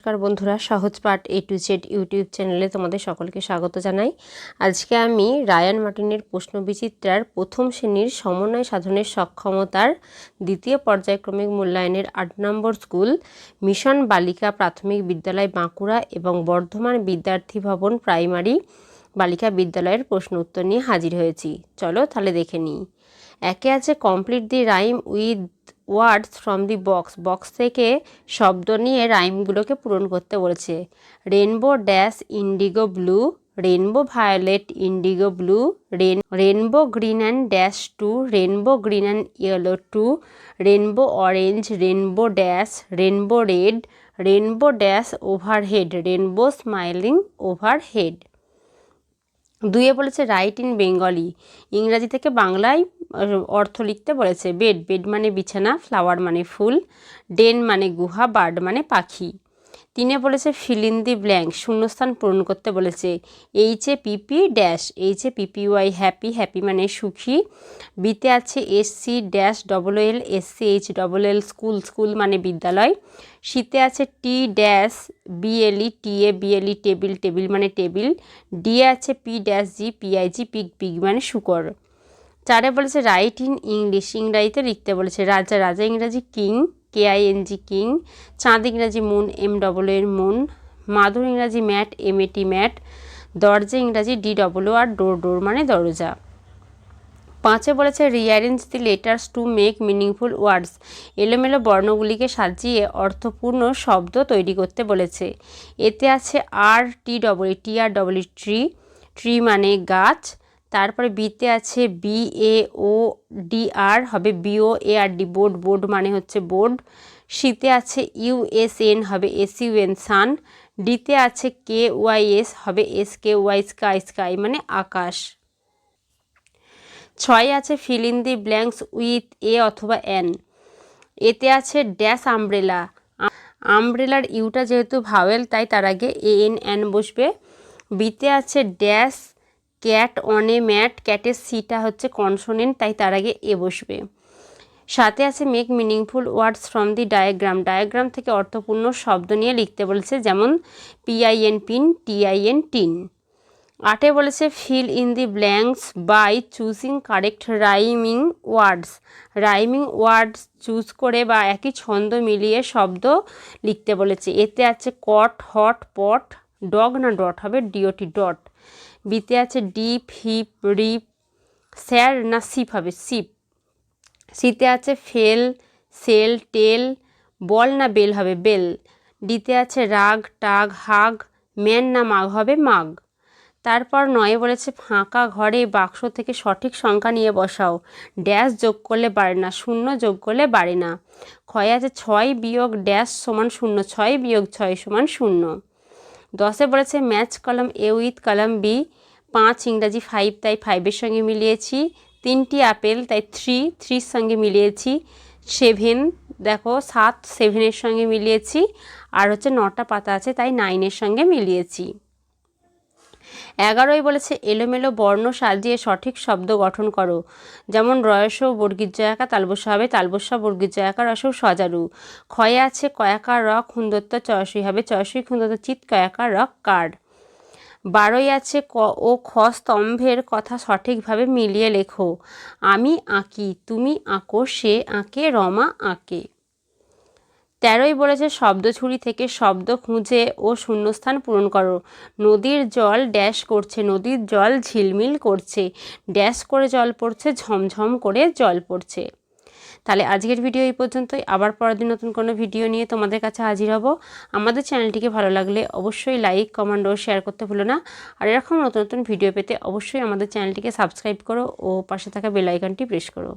নমস্কার বন্ধুরা, সহজ পাঠ এ টু জেড ইউটিউব চ্যানেলে তোমাদের সকলকে স্বাগত জানাই। আজকে আমি রায়ান মার্টিনের প্রশ্ন বিচিত্রার প্রথম শ্রেণির সমন্বয় সাধনের সক্ষমতার দ্বিতীয় পর্যায়ক্রমিক মূল্যায়নের আট নম্বর স্কুল, মিশন বালিকা প্রাথমিক বিদ্যালয় বাঁকুড়া এবং বর্ধমান বিদ্যার্থী ভবন প্রাইমারি বালিকা বিদ্যালয়ের প্রশ্ন উত্তর নিয়ে হাজির হয়েছি। চলো তাহলে দেখে নিই। একে আছে complete the rhyme with words from the box box থেকে শব্দ নিয়ে রাইমগুলোকে পূরণ করতে বলেছে। Rainbow dash indigo blue rainbow violet indigo blue rain rainbow green and dash to rainbow green and yellow to rainbow orange rainbow dash rainbow red rainbow dash overhead rainbow smiling overhead দুইয়ে বলেছে right in Bengali ইংরাজি থেকে বাংলায় অর্থ লিখতে বলেছে bed bed মানে বিছানা ফ্লাওয়ার মানে ফুল ডেন মানে গুহা বার্ড মানে পাখি। তিনে বলেছে ফিল ইন দি ব্ল্যাঙ্ক, শূন্যস্থান পূরণ করতে বলেছে H A P P dash H A P P Y happy happy মানে সুখী। বিতে আছে S C dash double L S C H double L school school মানে বিদ্যালয়। শীতে আছে T dash B L E T A B L E table table মানে table D আছে P dash G P I G pig pig মানে শুকর। চারে বলেছে রাইট ইন ইংলিশ ইংরাজিতে লিখতে বলেছে রাজা রাজা ইংরাজি king K I N G king চাঁদ ইংরাজি মুন এম ডবল এর মুন মাদুর ইংরাজি mat M A T mat দরজা ইংরাজি D double R door door মানে দরজা। পাঁচে বলেছে rearrange the letters to make meaningful words এলোমেলো বর্ণগুলিকে সাজিয়ে অর্থপূর্ণ শব্দ তৈরি করতে বলেছে। এতে আছে R T double T R double tree tree মানে গাছ তারপরে বিতে আছে B A O D R হবে B O A R D board board মানে হচ্ছে বোর্ড শীতে আছে ইউএসএন হবে এস ইউএন সান ডিতে আছে কে ওয়াই এস হবে S K Y sky sky মানে আকাশ। ছয় আছে fill in the blanks with a অথবা এন এতে আছে ড্যাশ আমব্রেলা আমব্রেলার ইউটা যেহেতু ভাওয়েল তাই তার আগে এ এন এন বসবে। বিতে আছে ড্যাশ ক্যাট অন ম্যাট, ক্যাটের সিটা হচ্ছে কনসোনেন্ট, তাই তার আগে এ বসবে। সাথে আছে make meaningful words from the diagram. Diagram থেকে অর্থপূর্ণ শব্দ নিয়ে লিখতে বলেছে যেমন পিআইএন পিন টিআইএন টিন আটে বলেছে fill in the blanks by choosing correct rhyming words rhyming words choose করে বা একই ছন্দ মিলিয়ে শব্দ লিখতে বলেছে। এতে আছে কট হট পট ডগ না ডট হবে ডিওটি ডট বিতে আছে ডিপ হিপ রিপ স্যার না সিপ হবে, সিপ। সিতে আছে ফেল, সেল, টেল, বল না বেল হবে, বেল। ডিতে আছে রাগ, টাগ, হাগ, ম্যান না মাগ হবে, মাগ। তারপর নয়ে বলেছে ফাঁকা ঘরে বাক্স থেকে সঠিক সংখ্যা নিয়ে বসাও। ড্যাশ যোগ করলে বাড়ে না, শূন্য যোগ করলে বাড়ে না। ক্ষয় আছে ছয় বিয়োগ ড্যাশ সমান শূন্য, ছয় বিয়োগ ছয় সমান শূন্য। দশে বলেছে ম্যাচ কলম এ উইথ কলম বি। পাঁচ ইংরাজি ফাইভ তাই ফাইভের সঙ্গে মিলিয়েছি। তিনটি আপেল তাই থ্রি থ্রির সঙ্গে মিলিয়েছি। সেভেন দেখো, সাত সেভেনের সঙ্গে মিলিয়েছি। আর হচ্ছে নটা পাতা আছে, তাই নাইনের সঙ্গে মিলিয়েছি। এগারোই বলেছে, এলোমেলো বর্ণ সাজিয়ে সঠিক শব্দ গঠন করো। যেমন রয়স বর্গীর জয়াকা তালবস্য হবে তালবস্য বর্গীর জয়াকা রস সজারু। ক্ষয়ে আছে কয়াকার রক খুন্দত্ব চয়সই হবে, চয়সই খুন্দত্ব চিত কয়াকার রক কার্ড বারোই আছে ক, ও খ স্তম্ভের কথা সঠিকভাবে মিলিয়ে লেখো। আমি আঁকি, তুমি আঁকো, সে আঁকে, রমা আঁকে। তেরোই বলেছে, শব্দ ছুরি থেকে শব্দ খুঁজে ও শূন্যস্থান পূরণ করো। নদীর জল ড্যাশ করছে, নদীর জল ঝিলমিল করছে, ড্যাশ করে জল পড়ছে, ঝমঝম করে জল পড়ছে। তাহলে আজকের ভিডিও এই পর্যন্তই। আবার পরের দিন নতুন কোনো ভিডিও নিয়ে তোমাদের কাছে হাজির হব। আমাদের চ্যানেলটিকে ভালো লাগলে অবশ্যই লাইক, কমেন্ট ও শেয়ার করতে ভুলো না। আর এরকম নতুন নতুন ভিডিও পেতে অবশ্যই আমাদের চ্যানেলটিকে সাবস্ক্রাইব করো ও পাশে থাকা বেল প্রেস করো।